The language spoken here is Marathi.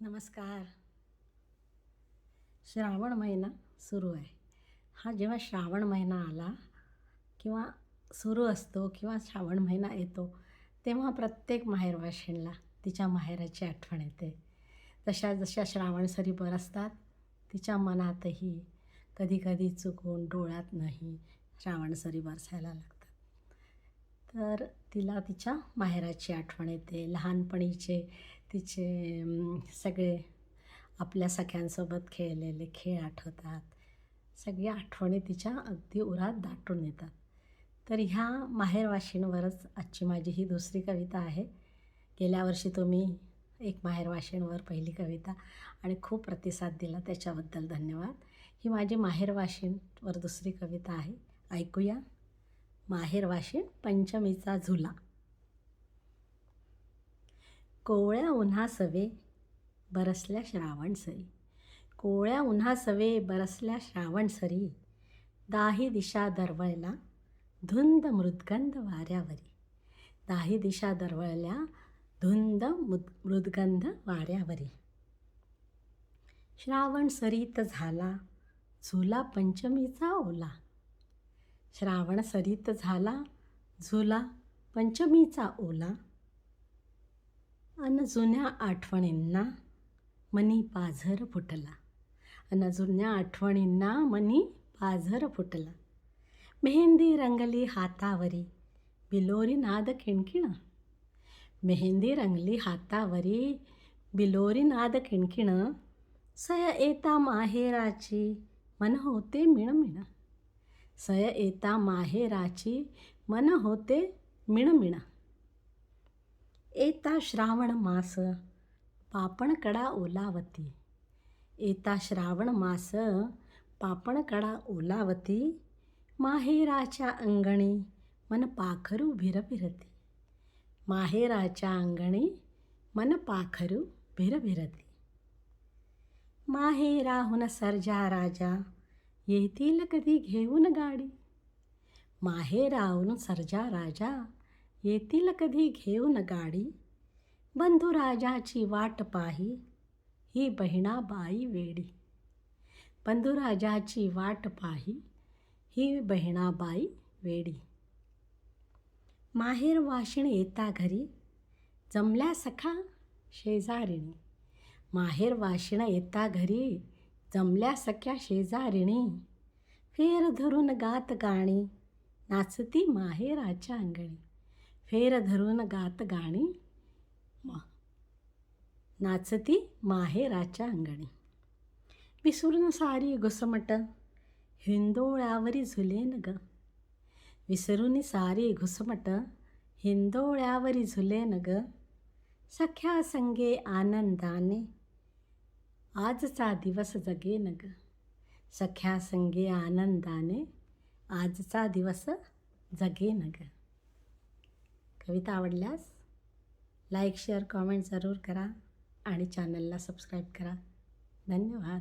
नमस्कार. श्रावण महिना सुरू आहे. हा जेव्हा श्रावण महिना आला किंवा सुरू असतो किंवा श्रावण महिना येतो तेव्हा प्रत्येक माहेरवाशिणीला तिच्या माहेराची आठवण येते. तशा जशा श्रावण सरी बरसतात तिच्या मनातही कधीकधी चुकून डोळ्यात नाही श्रावण सरी बरसायला लागतात. तर तिला तिच्या माहेराची आठवण येते. लहानपणीचे तिचे सगळे आपल्या सख्यांसोबत खेळलेले खेळ आठवतात. सगळ्या आठवणी तिच्या अगदी उरात दाटून येतात. तर ह्या माहेरवाशिणीवरच आजची माझी ही दुसरी कविता आहे. गेल्या वर्षी तुम्ही एक माहेरवाशिणीवर पहिली कविता आणि खूप प्रतिसाद दिला त्याच्याबद्दल धन्यवाद. ही माझी माहेरवाशिणीवर दुसरी कविता आहे. ऐकूया. माहेरवाशीण पंचमीचा झुला. कोवळ्या उन्हा सवे बरसल्या श्रावण सरी. कोवळ्या उन्हा सवे बरसल्या श्रावण सरी. दाही दिशा दरवळला धुंद मृदगंध वाऱ्यावरी. दाही दिशा दरवळल्या धुंद मृद मृदगंध वाऱ्यावरी. श्रावण सरीत झाला झुला पंचमीचा ओला. श्रावण सरीत झाला झुला पंचमीचा ओला. अन जुन्या आठवणींना मनी पाझर फुटला. अन जुन्या आठवणींना मनी पाझर फुटला. मेहंदी रंगली हातावरी बिलोरी नाद खिणखिण मेहंदी रंगली हातावरी बिलोरी नाद खिणखिण सय येता माहेराची मन होते मिणमिण. सय येता माहेराची मन होते मिणमिणा. येता श्रावण मास पापणकडा ओलावती. येता श्रावण मास पापणकडा ओलावती. माहेराच्या अंगणी मन पाखरू भिरभिरती. माहेराच्या अंगणी मन पाखरू भिरभिरती. माहेराहून सर्जा राजा येतील कधी घेऊन गाडी. माहेराहून सर्जा राजा येतील कधी घेऊन गाडी? बंधुराजाची वाट पाही ही बहिणाबाई वेडी. बंधुराजाची वाट पाही ही बहिणाबाई वेडी. माहेर वाशिण येता घरी जमल्या सखा शेजारिणी. माहेर वाशिण येता घरी जमल्या सख्या शेजारिणी. फेर धरून गात गाणी नाचती माहेराच्या अंगणी. फेर धरून गात गाणी मा. नाचती माहेराच्या अंगणी. विसरून सारी घुसमट. हिंदोळ्यावरी झुलेन ग. विसरून सारी घुसमट. हिंदोळ्यावरी झुलेन ग. सख्या संगे आनंदाने. आजचा दिवस जगेन ग. सख्या संगे आनंदाने. आजचा दिवस जगेन ग. कविता आवडल्यास लाईक शेअर कॉमेंट जरूर करा आणि चॅनलला सबस्क्राईब करा. धन्यवाद.